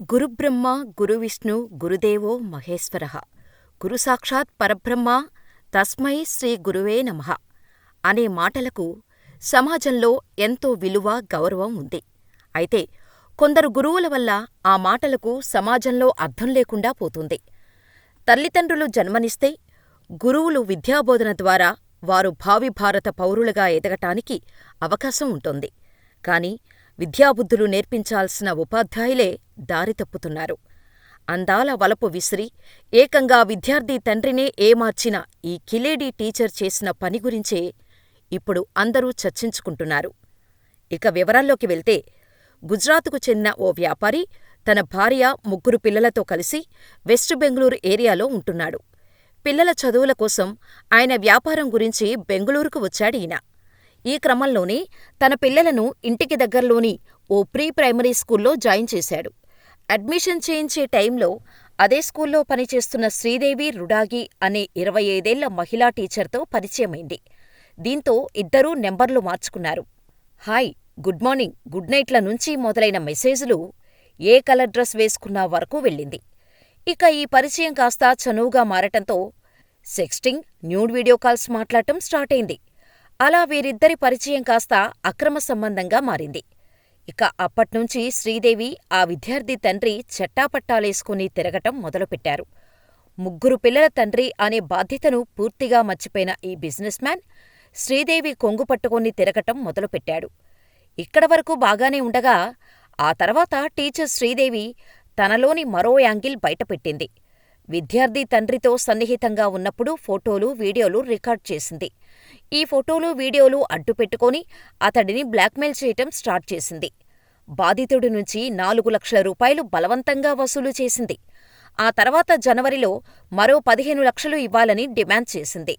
గురుబ్రహ్మ గురువిష్ణు గురుదేవో మహేశ్వరః గురుసాక్షాత్ పరబ్రహ్మ తస్మై శ్రీ గురువే నమః అనే మాటలకు సమాజంలో ఎంతో విలువ, గౌరవం ఉంది. అయితే కొందరు గురువుల వల్ల ఆ మాటలకు సమాజంలో అర్థం లేకుండా పోతుంది. తల్లిదండ్రులు జన్మనిస్తే గురువులు విద్యాబోధన ద్వారా వారు భావి భారత పౌరులుగా ఎదగటానికి అవకాశం ఉంటుంది. కాని విద్యాబుద్ధులు నేర్పించాల్సిన ఉపాధ్యాయులే దారితప్పుతున్నారు అందాల వలపు విసిరి ఏకంగా విద్యార్థి తండ్రినే ఏమార్చిన ఈ కిలేడీ టీచర్ చేసిన పని గురించే ఇప్పుడు అందరూ చర్చించుకుంటున్నారు. ఇక వివరాల్లోకి వెళ్తే గుజరాత్కు చెందిన ఓ వ్యాపారి తన భార్య, ముగ్గురు పిల్లలతో కలిసి వెస్ట్ బెంగుళూరు ఏరియాలో ఉంటున్నాడు. పిల్లల చదువుల కోసం ఆయన వ్యాపారం గురించి బెంగుళూరుకు వచ్చాడీయన. ఈ క్రమంలోనే తన పిల్లలను ఇంటికి దగ్గర్లోని ఓ ప్రీ ప్రైమరీ స్కూల్లో జాయిన్ చేశాడు. అడ్మిషన్ చేయించే టైంలో అదే స్కూల్లో పనిచేస్తున్న శ్రీదేవి రుడాగి అనే ఇరవై ఐదేళ్ళ మహిళా టీచర్తో పరిచయమైంది. దీంతో ఇద్దరూ నెంబర్లు మార్చుకున్నారు. హాయ్, గుడ్ మార్నింగ్, గుడ్ నైట్ల నుంచి మొదలైన మెసేజులు ఏ కలర్ డ్రెస్ వేసుకున్నా వరకు వెళ్ళింది. ఇక ఈ పరిచయం కాస్త చనువుగా మారటంతో సెక్స్టింగ్, న్యూడ్ వీడియో కాల్స్ మాట్లాడటం స్టార్టైంది. అలా వీరిద్దరి పరిచయం కాస్త అక్రమ సంబంధంగా మారింది. ఇక అప్పట్నుంచి శ్రీదేవి, ఆ విద్యార్థి తండ్రి చెట్టాపట్టాలేసుకుని తిరగటం మొదలుపెట్టారు. ముగ్గురు పిల్లల తండ్రి అనే బాధ్యతను పూర్తిగా మర్చిపోయిన ఈ బిజినెస్ మ్యాన్ శ్రీదేవి కొంగు పట్టుకుని తిరగటం మొదలుపెట్టాడు. ఇక్కడవరకు బాగానే ఉండగా ఆ తర్వాత టీచర్ శ్రీదేవి తనలోని మరో యాంగిల్ బయటపెట్టింది. విద్యార్థి తండ్రితో సన్నిహితంగా ఉన్నప్పుడు ఫోటోలు, వీడియోలు రికార్డ్ చేసింది. ఈ ఫోటోలు, వీడియోలు అడ్డుపెట్టుకుని అతడిని బ్లాక్మెయిల్ చేయటం స్టార్ట్ చేసింది. బాధితుడి నుంచి నాలుగు లక్షల రూపాయలు బలవంతంగా వసూలు చేసింది. ఆ తర్వాత జనవరిలో మరో పదిహేను లక్షలు ఇవ్వాలని డిమాండ్ చేసింది.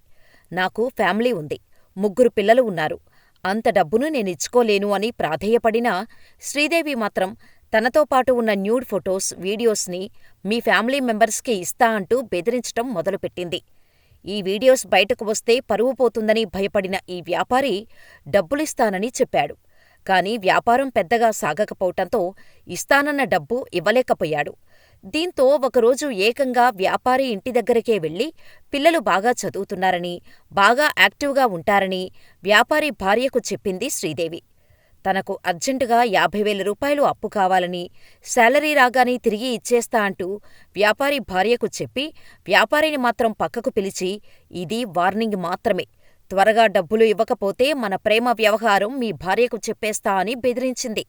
నాకు ఫ్యామిలీ ఉంది. ముగ్గురు పిల్లలు ఉన్నారు. అంత డబ్బును నేనిచ్చుకోలేను అని ప్రాధేయపడినా శ్రీదేవి మాత్రం తనతో పాటు ఉన్న న్యూడ్ ఫొటోస్, వీడియోస్ని మీ ఫ్యామిలీ మెంబర్స్కి ఇస్తా అంటూ బెదిరించటం మొదలుపెట్టింది. ఈ వీడియోస్ బయటకు వస్తే పరువు పోతుందని భయపడిన ఈ వ్యాపారి డబ్బులిస్తానని చెప్పాడు. కాని వ్యాపారం పెద్దగా సాగకపోవటంతో ఇస్తానన్న డబ్బు ఇవ్వలేకపోయాడు. దీంతో ఒకరోజు ఏకంగా వ్యాపారి ఇంటి దగ్గరకే వెళ్ళి పిల్లలు బాగా చదువుతున్నారని, బాగా యాక్టివ్గా ఉంటారని వ్యాపారి భార్యకు చెప్పింది శ్రీదేవి. తనకు అర్జెంటుగా యాభై వేల రూపాయలు అప్పు కావాలని, శాలరీ రాగానే తిరిగి ఇచ్చేస్తా అంటూ వ్యాపారి భార్యకు చెప్పి వ్యాపారిని మాత్రం పక్కకు పిలిచి ఇది వార్నింగ్ మాత్రమే. త్వరగా డబ్బులు ఇవ్వకపోతే మన ప్రేమ వ్యవహారం మీ భార్యకు చెప్పేస్తా అని బెదిరించింది.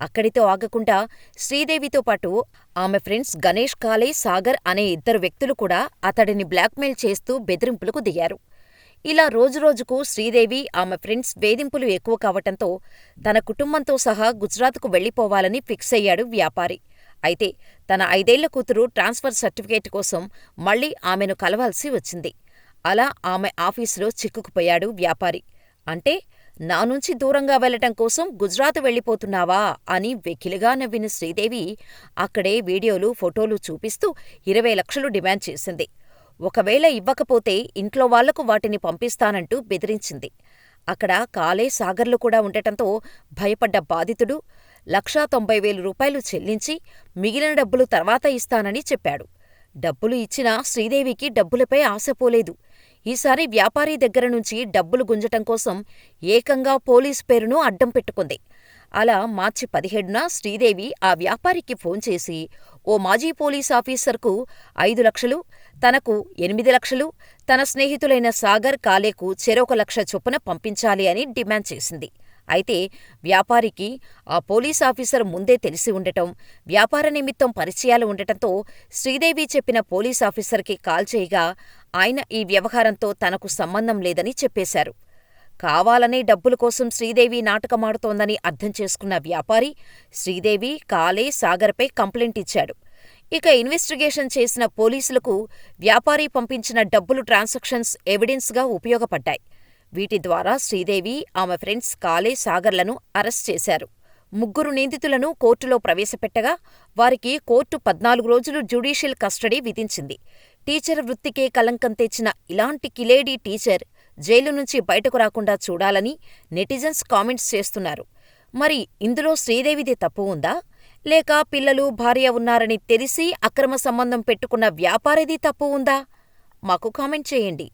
అక్కడితో ఆగకుండా శ్రీదేవితో పాటు ఆమె ఫ్రెండ్స్ గణేష్ కాలే, సాగర్ అనే ఇద్దరు వ్యక్తులు కూడా అతడిని బ్లాక్మెయిల్ చేస్తూ బెదిరింపులకు దిగారు. ఇలా రోజురోజుకు శ్రీదేవి, ఆమె ఫ్రెండ్స్ వేధింపులు ఎక్కువ కావటంతో తన కుటుంబంతో సహా గుజరాత్కు వెళ్ళిపోవాలని ఫిక్సయ్యాడు వ్యాపారి. అయితే తన ఐదేళ్ళ కూతురు ట్రాన్స్ఫర్ సర్టిఫికేట్ కోసం మళ్ళీ ఆమెను కలవాల్సి వచ్చింది. అలా ఆమె ఆఫీసులో చిక్కుకుపోయాడు వ్యాపారి. అంటే నా నుంచి దూరంగా వెళ్ళటం కోసం గుజరాత్ వెళ్ళిపోతున్నావా అని వెకిలిగా నవ్విన శ్రీదేవి అక్కడే వీడియోలు, ఫోటోలు చూపిస్తూ ఇరవై లక్షలు డిమాండ్ చేసింది. ఒకవేళ ఇవ్వకపోతే ఇంట్లో వాళ్ళకు వాటిని పంపిస్తానంటూ బెదిరించింది. అక్కడ కాలే, సాగర్లు కూడా ఉండటంతో భయపడ్డ బాధితుడు లక్షా తొంభై వేలు రూపాయలు చెల్లించి మిగిలిన డబ్బులు తర్వాత ఇస్తానని చెప్పాడు. డబ్బులు ఇచ్చినా శ్రీదేవికి డబ్బులపై ఆశపోలేదు. ఈసారి వ్యాపారి దగ్గర నుంచి డబ్బులు గుంజటం కోసం ఏకంగా పోలీసు పేరును అడ్డం పెట్టుకుంది. అలా మార్చి పదిహేడున శ్రీదేవి ఆ వ్యాపారికి ఫోన్ చేసి ఓ మాజీ పోలీసాఫీసర్కు ఐదు లక్షలు, తనకు ఎనిమిది లక్షలు, తన స్నేహితులైన సాగర్, కాలేకు చెరొక లక్ష చొప్పున పంపించాలి అని డిమాండ్ చేసింది. అయితే వ్యాపారికి ఆ పోలీసాఫీసర్ ముందే తెలిసి ఉండటం, వ్యాపార నిమిత్తం పరిచయాలు ఉండటంతో శ్రీదేవి చెప్పిన పోలీసాఫీసర్కి కాల్ చేయగా ఆయన ఈ వ్యవహారంతో తనకు సంబంధం లేదని చెప్పేశారు. కావాలనే డబ్బుల కోసం శ్రీదేవి నాటకమాడుతోందని అర్థం చేసుకున్న వ్యాపారి శ్రీదేవి, కాలే, సాగర్పై కంప్లైంట్ ఇచ్చాడు. ఇక ఇన్వెస్టిగేషన్ చేసిన పోలీసులకు వ్యాపారి పంపించిన డబ్బులు ట్రాన్సాక్షన్స్ ఎవిడెన్స్గా ఉపయోగపడ్డాయి. వీటి ద్వారా శ్రీదేవి, ఆమె ఫ్రెండ్స్ కాలే, సాగర్లను అరెస్ట్ చేశారు. ముగ్గురు నిందితులను కోర్టులో ప్రవేశపెట్టగా వారికి కోర్టు పద్నాలుగు రోజులు జ్యుడీషియల్ కస్టడీ విధించింది. టీచర్ వృత్తికే కళంకం తెచ్చిన ఇలాంటి కిలేడీ టీచర్ జైలు నుంచి బయటకు రాకుండా చూడాలని నెటిజన్స్ కామెంట్స్ చేస్తున్నారు. మరి ఇందులో శ్రీదేవిదే తప్పు ఉందా? లేక పిల్లలు, భార్య ఉన్నారని తెలిసి అక్రమ సంబంధం పెట్టుకున్న వ్యాపారిది తప్పు ఉందా? మాకు కామెంట్ చేయండి.